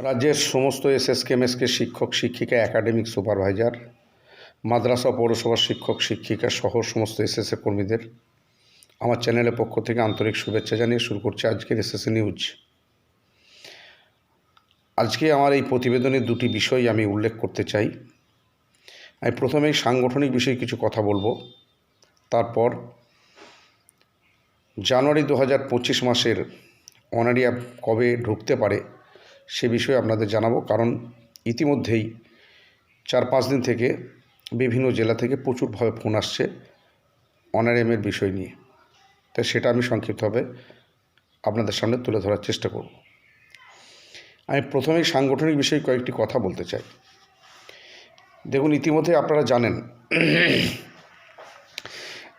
রাজ্যের সমস্ত SSK, MSK শিক্ষক, শিক্ষিকা, একাডেমিক সুপারভাইজার, মাদ্রাসা পৌরসভার শিক্ষক, শিক্ষিকা সহ সমস্ত এসএসএ কর্মীদের আমার চ্যানেলের পক্ষ থেকে আন্তরিক শুভেচ্ছা জানিয়ে শুরু করছে আজকের এসএসএ নিউজ। আজকে আমার এই প্রতিবেদনের দুটি বিষয় আমি উল্লেখ করতে চাই। আমি প্রথমেই সাংগঠনিক বিষয়ে কিছু কথা বলব। তারপর জানুয়ারি দু হাজার পঁচিশ মাসের অনারিয়া কবে ঢুকতে পারে সে বিষয়ে আপনাদের জানাব। কারণ ইতিমধ্যেই চার পাঁচ দিন থেকে বিভিন্ন জেলা থেকে প্রচুরভাবে ফোন আসছে অনারিয়ামের বিষয় নিয়ে। তাই সেটা আমি সংক্ষিপ্তভাবে আপনাদের সামনে তুলে ধরার চেষ্টা করব। আমি প্রথমেই সাংগঠনিক বিষয়ে কয়েকটি কথা বলতে চাই। দেখুন ইতিমধ্যে আপনারা জানেন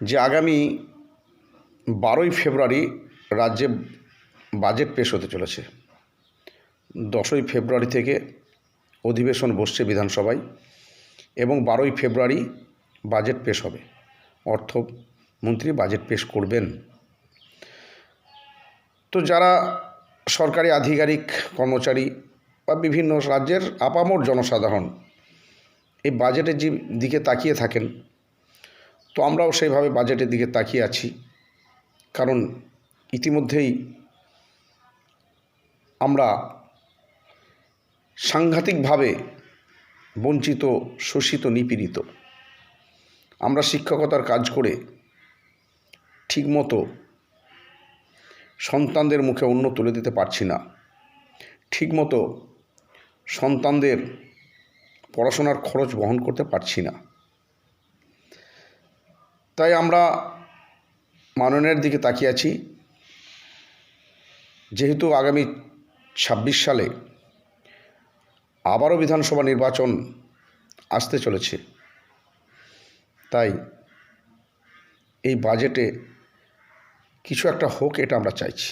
যে আগামী বারোই ফেব্রুয়ারি রাজ্যে বাজেট পেশ হতে চলেছে। দশই ফেব্রুয়ারি থেকে অধিবেশন বসছে বিধানসভায় এবং বারোই ফেব্রুয়ারি বাজেট পেশ হবে। অর্থমন্ত্রী বাজেট পেশ করবেন। তো যারা সরকারি আধিকারিক, কর্মচারী বা বিভিন্ন রাজ্যের আপামর জনসাধারণ এই বাজেটের যে দিকে তাকিয়ে থাকেন, তো আমরাও সেইভাবে বাজেটের দিকে তাকিয়ে আছি। কারণ ইতিমধ্যেই আমরা সাংঘাতিকভাবে বঞ্চিত, শোষিত, নিপীড়িত। আমরা শিক্ষকতার কাজ করে ঠিকমতো সন্তানদের মুখে অন্য তুলে দিতে পারছি না। ঠিকমতো সন্তানদের পড়াশোনার খরচ বহন করতে পারছি না। তাই আমরা মাননের দিকে তাকিয়ে আছি। যেহেতু আগামী ছাব্বিশ সালে আবারও বিধানসভা নির্বাচন আসতে চলেছে। তাই এই বাজেটে কিছু একটা হোক এটা আমরা চাইছি।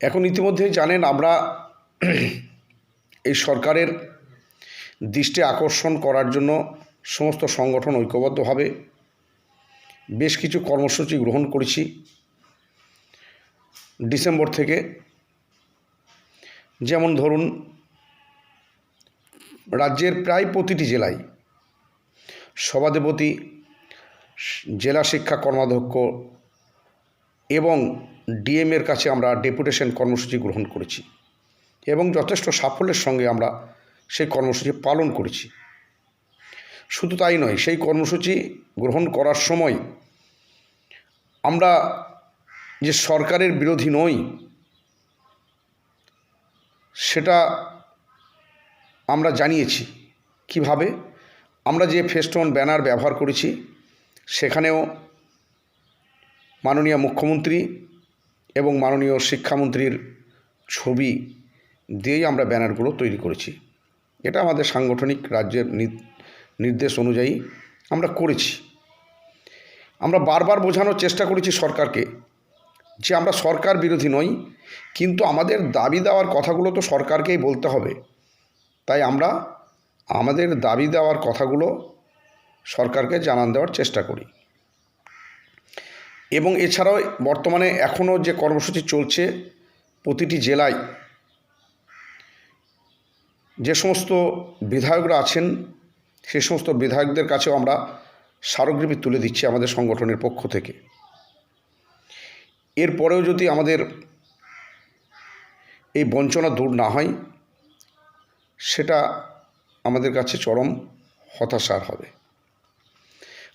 এখন ইতিমধ্যেই জানেন আমরা এই সরকারের দৃষ্টি আকর্ষণ করার জন্য সমস্ত সংগঠন ঐক্যবদ্ধভাবে বেশ কিছু কর্মসূচি গ্রহণ করেছি। ডিসেম্বর থেকে যেমন ধরুন, রাজ্যের প্রায় প্রতিটি জেলায় সভাধিপতি, জেলা শিক্ষা কর্মাধ্যক্ষ এবং ডিএমের কাছে আমরা ডেপুটেশন কর্মসূচি গ্রহণ করেছি এবং যথেষ্ট সাফল্যের সঙ্গে আমরা সেই কর্মসূচি পালন করেছি। শুধু তাই নয়, সেই কর্মসূচি গ্রহণ করার সময় আমরা যে সরকারের বিরোধী নই সেটা আমরা জানিয়েছি। কীভাবে? আমরা যে ফেস্টন ব্যানার ব্যবহার করেছি, সেখানেও মাননীয় মুখ্যমন্ত্রী এবং মাননীয় শিক্ষামন্ত্রীর ছবি দিয়েই আমরা ব্যানারগুলো তৈরি করেছি। এটা আমাদের সাংগঠনিক রাজ্যের নির্দেশ অনুযায়ী আমরা করেছি। আমরা বারবার বোঝানোর চেষ্টা করেছি সরকারকে যে আমরা সরকার বিরোধী নই, কিন্তু আমাদের দাবি দেওয়ার কথাগুলো তো সরকারকেই বলতে হবে। তাই আমরা আমাদের দাবি দেওয়ার কথাগুলো সরকারকে জানান দেওয়ার চেষ্টা করি। এবং এছাড়াও বর্তমানে এখনও যে কর্মসূচি চলছে প্রতিটি জেলায়, যে সমস্ত বিধায়করা আছেন, সে সমস্ত বিধায়কদের কাছেও আমরা স্মারকলিপি তুলে দিচ্ছি আমাদের সংগঠনের পক্ষ থেকে। এরপরেও যদি আমাদের এই বঞ্চনা দূর না হয়, সেটা আমাদের কাছে চরম হতাশার হবে।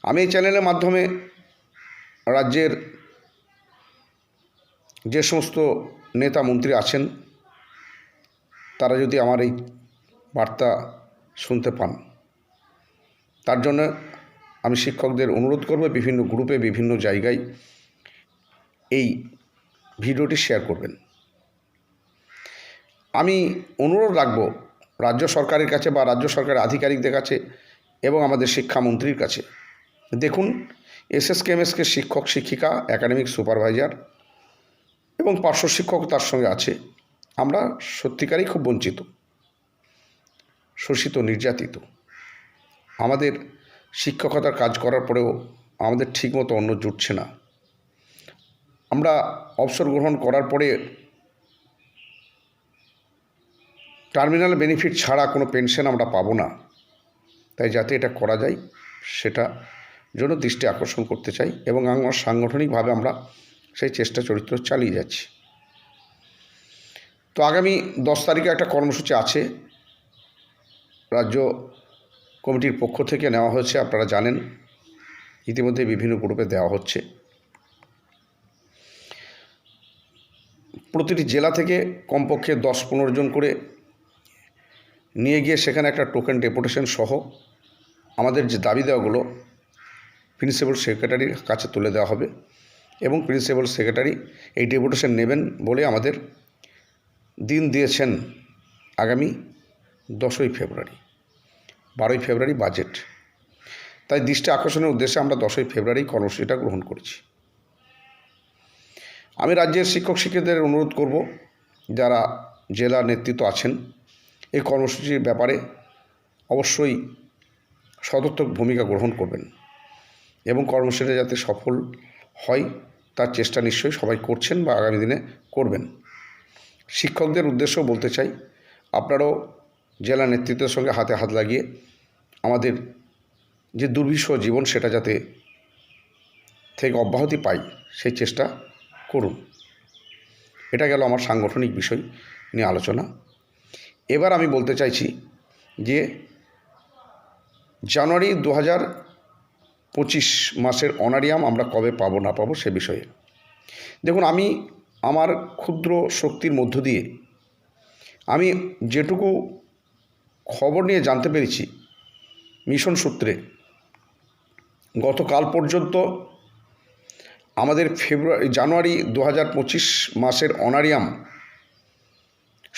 আমি এই চ্যানেলের মাধ্যমে রাজ্যের যে সমস্ত নেতা মন্ত্রী আছেন, তারা যদি আমার এই বার্তা শুনতে পান, তার জন্য আমি শিক্ষকদের অনুরোধ করব বিভিন্ন গ্রুপে, বিভিন্ন জায়গায় এই ভিডিওটি শেয়ার করবেন। আমি অনুরোধ রাখব রাজ্য সরকারের কাছে বা রাজ্য সরকারের আধিকারিকদের কাছে এবং আমাদের শিক্ষামন্ত্রীর কাছে। দেখুন এসএসকে এমএসকে শিক্ষক, শিক্ষিকা একাডেমিক সুপারভাইজার এবং পার্শ্ব শিক্ষক তার সঙ্গে আছে। আমরা সত্যিকারই খুব বঞ্চিত, শোষিত, নির্যাতিত। আমাদের শিক্ষকতার কাজ করার পরেও আমাদের ঠিকমতো অন্য জুটছে না। আমরা অবসর গ্রহণ করার পরে টার্মিনাল বেনিফিট ছাড়া কোনো পেনশন আমরা পাবো না। তাই যাতে এটা করা যায়, সেটা জন্য দৃষ্টি আকর্ষণ করতে চাই এবং আমার সাংগঠনিকভাবে আমরা সেই চেষ্টা চরিত্র চালিয়ে যাচ্ছি। তো আগামী দশ তারিখে একটা কর্মসূচি আছে। রাজ্য কমিটির পক্ষ থেকে নেওয়া হয়েছে, আপনারা জানেন। ইতিমধ্যে বিভিন্ন গ্রুপে দেওয়া হচ্ছে। প্রতিটি জেলা থেকে কমপক্ষে দশ পনেরো জন করে নিয়ে গিয়ে সেখানে একটা টোকেন ডেপুটেশন সহ আমাদের যে দাবি দেওয়াগুলো প্রিন্সিপাল সেক্রেটারির কাছে তুলে দেওয়া হবে এবং প্রিন্সিপাল সেক্রেটারি এই ডেপুটেশন নেবেন বলে আমাদের দিন দিয়েছেন আগামী দশই ফেব্রুয়ারি, বারোই ফেব্রুয়ারি বাজেট তাই দৃষ্টি আকর্ষণের উদ্দেশ্যে আমরা দশই ফেব্রুয়ারি কর্মসূচিটা গ্রহণ করেছি। আমি রাজ্যের শিক্ষক শিক্ষকদের অনুরোধ করব, যারা জেলা নেতৃত্ব আছেন, এই কর্মসূচির ব্যাপারে অবশ্যই সদর্থক ভূমিকা গ্রহণ করবেন এবং কর্মসূচিটা যাতে সফল হয়, তার চেষ্টা নিশ্চয়ই সবাই করছেন বা আগামী দিনে করবেন। শিক্ষকদের উদ্দেশ্য বলতে চাই, আপনারাও জেলা নেতৃত্বের সঙ্গে হাতে হাত লাগিয়ে আমাদের যে দুর্বিষহ জীবন সেটা যাতে থেকে অব্যাহতি পাই, সেই চেষ্টা করুন। এটা গেল আমার সাংগঠনিক বিষয় নিয়ে আলোচনা। এবার আমি বলতে চাইছি যে জানুয়ারি দু হাজার পঁচিশ মাসের অনারিয়াম আমরা কবে পাবো, না পাবো সে বিষয়ে। দেখুন, আমি আমার ক্ষুদ্র শক্তির মধ্য দিয়ে আমি যেটুকু খবর নিয়ে জানতে পেরেছি, মিশন সূত্রে, গতকাল পর্যন্ত আমাদের ফেব্রুয়ারি, জানুয়ারি দু হাজার পঁচিশ মাসের অনারিয়াম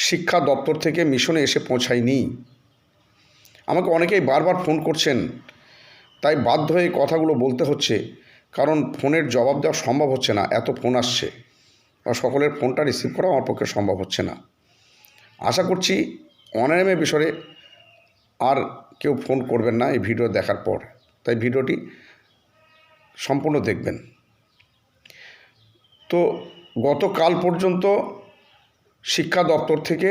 শিক্ষা দপ্তর থেকে মিশনে এসে পৌঁছায়নি। আমাকে অনেকেই বারবার ফোন করছেন, তাই বাধ্য হয়ে কথাগুলো বলতে হচ্ছে, কারণ ফোনের জবাব দেওয়া সম্ভব হচ্ছে না, এত ফোন আসছে। আর সকলের ফোনটা রিসিভ করা আমার পক্ষে সম্ভব হচ্ছে না। আশা করছি অনারিয়ামের বিষয়ে আর কেউ ফোন করবেন না এই ভিডিও দেখার পর। তাই ভিডিওটি সম্পূর্ণ দেখবেন। তো গতকাল পর্যন্ত শিক্ষা দপ্তর থেকে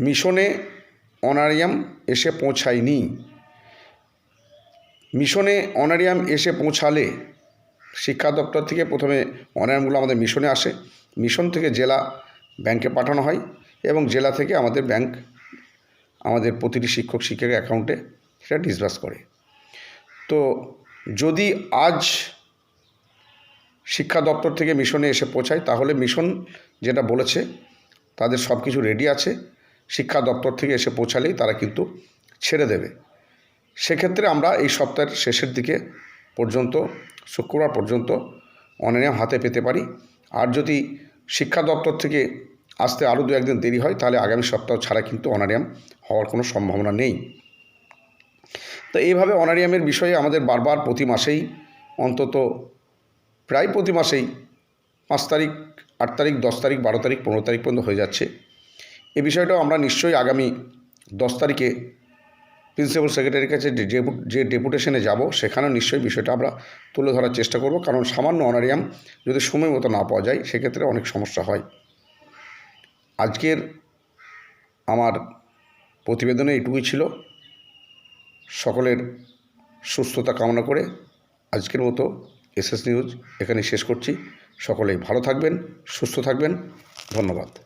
মিশনে অনারিয়াম এসে পৌঁছায়নি। মিশনে অনারিয়াম এসে পৌঁছালে শিক্ষা দপ্তর থেকে প্রথমে অনারিয়ামগুলো আমাদের মিশনে আসে। মিশন থেকে জেলা ব্যাংকে পাঠানো হয় এবং জেলা থেকে আমাদের ব্যাংক আমাদের প্রতিটি শিক্ষক, শিক্ষকের অ্যাকাউন্টে সেটা ডিসবার্স করে। তো যদি আজ শিক্ষা দপ্তর থেকে মিশনে এসে পৌঁছায়। তাহলে মিশন যেটা বলেছে, তাদের সব কিছু রেডি আছে। শিক্ষা দপ্তর থেকে এসে পৌঁছালেই তারা কিন্তু ছেড়ে দেবে। সেক্ষেত্রে আমরা এই সপ্তাহের শেষের দিকে পর্যন্ত, শুক্রবার পর্যন্ত অনারিয়াম হাতে পেতে পারি। আর যদি শিক্ষা দপ্তর থেকে আসতে আরও দু একদিন দেরি হয়, তাহলে আগামী সপ্তাহ ছাড়া কিন্তু অনারিয়াম হওয়ার কোনো সম্ভাবনা নেই। তো এইভাবে অনারিয়ামের বিষয়ে আমাদের বারবার প্রতি মাসেই অন্তত প্রায় প্রতি মাসেই পাঁচ তারিখ, আট তারিখ, দশ তারিখ, বারো তারিখ, পনেরো তারিখ পর্যন্ত হয়ে যাচ্ছে। এই বিষয়টাও আমরা নিশ্চয়ই আগামী দশ তারিখে প্রিন্সিপাল সেক্রেটারির কাছে যে ডেপুটেশনে যাব, সেখানেও নিশ্চয়ই বিষয়টা আমরা তুলে ধরার চেষ্টা করব। কারণ সামান্য অনারিয়াম যদি সময় মতো না পাওয়া যায়, সেক্ষেত্রে অনেক সমস্যা হয়। আজকের আমার প্রতিবেদনে এটুকুই ছিল। সকলের সুস্থতা কামনা করে আজকের মতো এসএস নিউজ এখানে শেষ করছি। সকলেই ভালো থাকবেন সুস্থ থাকবেন। ধন্যবাদ।